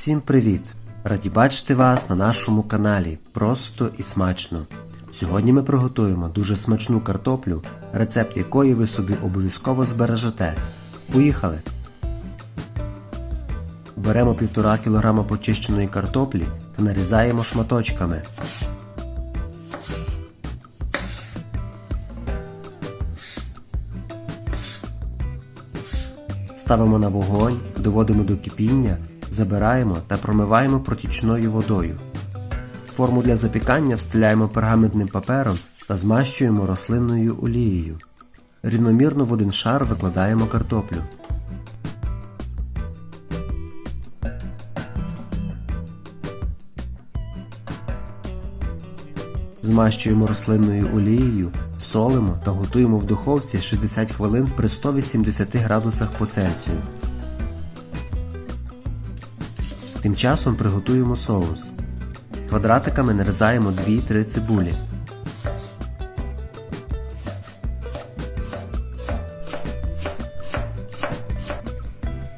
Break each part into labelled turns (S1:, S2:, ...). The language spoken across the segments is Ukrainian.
S1: Всім привіт! Раді бачити вас на нашому каналі Просто і смачно. Сьогодні ми приготуємо дуже смачну картоплю, рецепт якої ви собі обов'язково збережете. Поїхали! Беремо 1,5 кг почищеної картоплі та нарізаємо шматочками. Ставимо на вогонь, доводимо до кипіння, забираємо та промиваємо протічною водою. Форму для запікання встиляємо пергаментним папером та змащуємо рослинною олією. Рівномірно в один шар викладаємо картоплю. Змащуємо рослинною олією, солимо та готуємо в духовці 60 хвилин при 180 градусах по Цельсію. Тим часом приготуємо соус. Квадратиками нарізаємо 2-3 цибулі.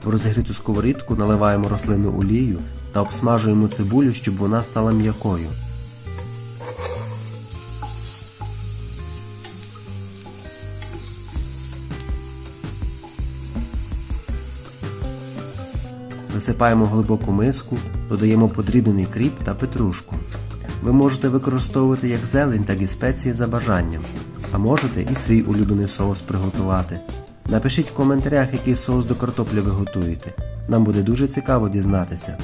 S1: В розігріту сковорідку наливаємо рослинну олію та обсмажуємо цибулю, щоб вона стала м'якою. Висипаємо глибоку миску, додаємо подрібнений кріп та петрушку. Ви можете використовувати як зелень, так і спеції за бажанням, а можете і свій улюблений соус приготувати. Напишіть в коментарях, який соус до картоплі ви готуєте. Нам буде дуже цікаво дізнатися.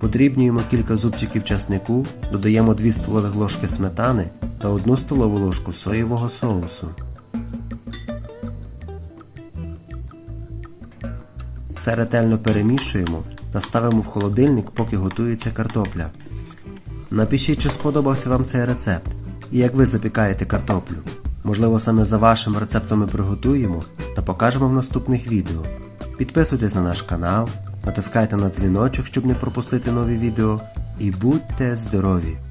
S1: Подрібнюємо кілька зубчиків часнику, додаємо 2 столових ложки сметани та 1 столову ложку соєвого соусу. Все ретельно перемішуємо та ставимо в холодильник, поки готується картопля. Напишіть, чи сподобався вам цей рецепт і як ви запікаєте картоплю. Можливо, саме за вашим рецептом ми приготуємо та покажемо в наступних відео. Підписуйтесь на наш канал, натискайте на дзвіночок, щоб не пропустити нові відео. І будьте здорові!